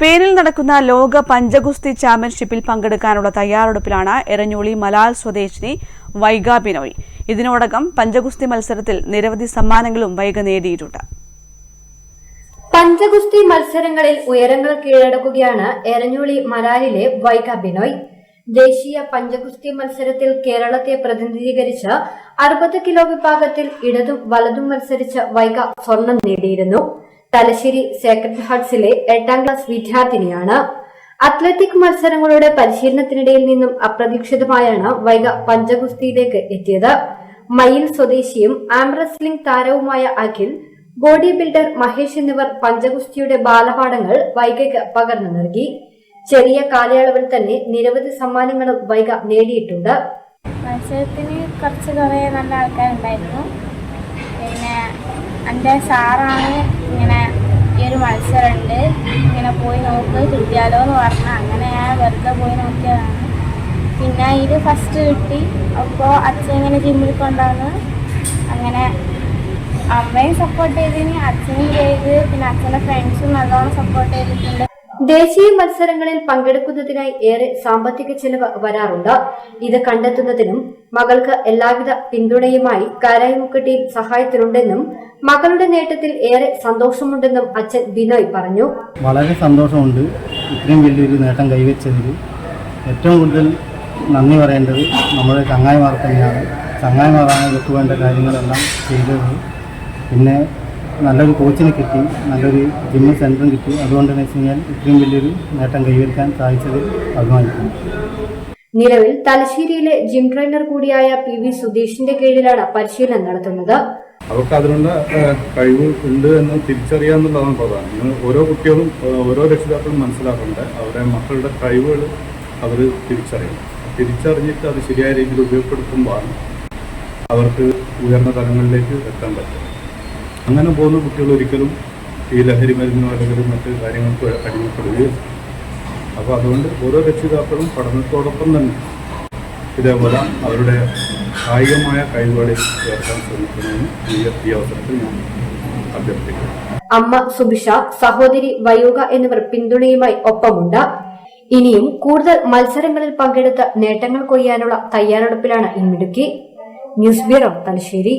സ്പെയിനിൽ നടക്കുന്ന ലോക പഞ്ചഗുസ്തി ചാമ്പ്യൻഷിപ്പിൽ പങ്കെടുക്കാനുള്ള തയ്യാറെടുപ്പിലാണ് എരഞ്ഞോളി മലാൽ സ്വദേശിനി വൈഗാ ബിനോയ്. ഇതിനോടകം പഞ്ചഗുസ്തി മത്സരത്തിൽ നിരവധി സമ്മാനങ്ങളും വൈഗ നേടിയിട്ടുണ്ട്. പഞ്ചഗുസ്തി മത്സരങ്ങളിൽ ഉയരങ്ങൾ കീഴടക്കുകയാണ് എരഞ്ഞോളി മലാലിലെ വൈഗ ബിനോയ്. ദേശീയ പഞ്ചഗുസ്തി മത്സരത്തിൽ കേരളത്തെ പ്രതിനിധീകരിച്ച് അറുപത് കിലോ വിഭാഗത്തിൽ ഇടതും വലതും മത്സരിച്ച് വൈഗ സ്വർണം നേടിയിരുന്നു. തലശ്ശേരി സേക്രഡ് ഹാർട്സിലെ എട്ടാം ക്ലാസ് വിദ്യാർത്ഥിനിയാണ്. അത്ലറ്റിക് മത്സരങ്ങളുടെ പരിശീലനത്തിനിടയിൽ നിന്നും അപ്രതീക്ഷിതമായാണ് വൈക പഞ്ചഗുസ്തിയിലേക്ക് എത്തിയത്. മയിൽ സ്വദേശിയും ആം റെസ്ലിംഗ് താരവുമായ അഖിൽ ബോഡി ബിൽഡർ മഹേഷ് എന്നിവർ പഞ്ചഗുസ്തിയുടെ ബാലപാഠങ്ങൾ വൈകയ്ക്ക് പകർന്നു നൽകി. ചെറിയ കാലയളവിൽ തന്നെ നിരവധി സമ്മാനങ്ങളും വൈക നേടിയിട്ടുണ്ട്. മത്സരത്തിന് കുറച്ച് കുറേ നല്ല ആൾക്കാരുണ്ടായിരുന്നു. പിന്നെ എന്റെ സാറാണ് ഒരു മത്സരമുണ്ട്. ഇങ്ങനെ പോയി നോക്ക് കിട്ടിയാലോ എന്ന് പറഞ്ഞു അങ്ങനെ ഞാൻ വെറുതെ പോയി നോക്കിയതാണ്. പിന്നെ ഇത് ഫസ്റ്റ് കിട്ടി. അപ്പോൾ അച്ഛൻ ഇങ്ങനെ ജിമ്മിൽ കൊണ്ടാന്ന് അങ്ങനെ അമ്മയും സപ്പോർട്ട് ചെയ്തിന് അച്ഛനും ചെയ്ത് പിന്നെ അച്ഛന്റെ ഫ്രണ്ട്സും നല്ലോണം സപ്പോർട്ട് ചെയ്തിട്ടുണ്ട്. ദേശീയ മത്സരങ്ങളിൽ പങ്കെടുക്കുന്നതിനായി ഏറെ സാമ്പത്തിക ചെലവ് വരാറുണ്ട്. ഇത് കണ്ടെത്തുന്നതിനും മകൾക്ക് എല്ലാവിധ പിന്തുണയുമായി കാരായ്മുക്ക് ടീം സഹായത്തിനുണ്ടെന്നും മകളുടെ നേട്ടത്തിൽ ഏറെ സന്തോഷമുണ്ടെന്നും അച്ഛൻ ബിനോയ് പറഞ്ഞു. വളരെ സന്തോഷമുണ്ട്. ഇത്രയും വലിയൊരു നേട്ടം കൈവച്ചതിൽ ഏറ്റവും കൂടുതൽ നന്ദി പറയേണ്ടത് നമ്മുടെ ചങ്ങായിമാർ തന്നെയാണ്. ചങ്ങായിമാരാണ് ഇവർക്ക് വേണ്ട കാര്യങ്ങളെല്ലാം ചെയ്തത്. പിന്നെ നല്ലൊരു കോച്ചിനെ കിട്ടി നല്ലൊരു ജിമ്മ് സെന്ററും കിട്ടി. അതുകൊണ്ട് തന്നെ വെച്ച് കഴിഞ്ഞാൽ ഇത്രയും വലിയൊരു നേട്ടം കൈവരിക്കാൻ സാധിച്ചത് അഭിമാനിക്കുന്നു. നിലവിൽ തലശ്ശേരിയിലെ ജിം ട്രെയിനർ കൂടിയായ പി വി സുധീഷിന്റെ കീഴിലാണ് പരിശീലനം നടത്തുന്നത്. അവർക്ക് അതിനുള്ള കഴിവ് ഉണ്ട് എന്ന് തിരിച്ചറിയാന്നുള്ളതാണ് പ്രധാനം. നിങ്ങൾ ഓരോ കുട്ടികളും ഓരോ രക്ഷിതാക്കളും മനസ്സിലാക്കുന്നുണ്ട് അവരുടെ മക്കളുടെ കഴിവുകൾ അവർ തിരിച്ചറിയണം. തിരിച്ചറിഞ്ഞിട്ട് അത് ശരിയായ രീതിയിൽ ഉപയോഗപ്പെടുത്തുമ്പോഴാണ് അവർക്ക് ഉയർന്ന തലങ്ങളിലേക്ക് എത്താൻ പറ്റും അങ്ങനെ പോകുന്ന കുട്ടികൾ ഒരിക്കലും ഈ ലഹരി മരുന്നോ അല്ലെങ്കിൽ മറ്റു കാര്യങ്ങൾക്ക് അടിമപ്പെടുകയും അപ്പോൾ അതുകൊണ്ട് ഓരോ രക്ഷിതാക്കളും പഠനത്തോടൊപ്പം തന്നെ ഇതേപോലെ അവരുടെ കായികമായ കഴിവുകളിൽ ചേർക്കാൻ ശ്രമിക്കണമെന്ന് ഈ അവസരത്തിൽ ഞാൻ അഭ്യർത്ഥിക്കുന്നു. അമ്മ സുബിഷ സഹോദരി വയോഗ എന്നിവർ പിന്തുണയുമായി ഒപ്പമുണ്ട്. ഇനിയും കൂടുതൽ മത്സരങ്ങളിൽ പങ്കെടുത്ത് നേട്ടങ്ങൾ കൊയ്യാനുള്ള തയ്യാറെടുപ്പിലാണ് ഇമ്മിടുക്കി ന്യൂസ് ബ്യൂറോ തലശ്ശേരി.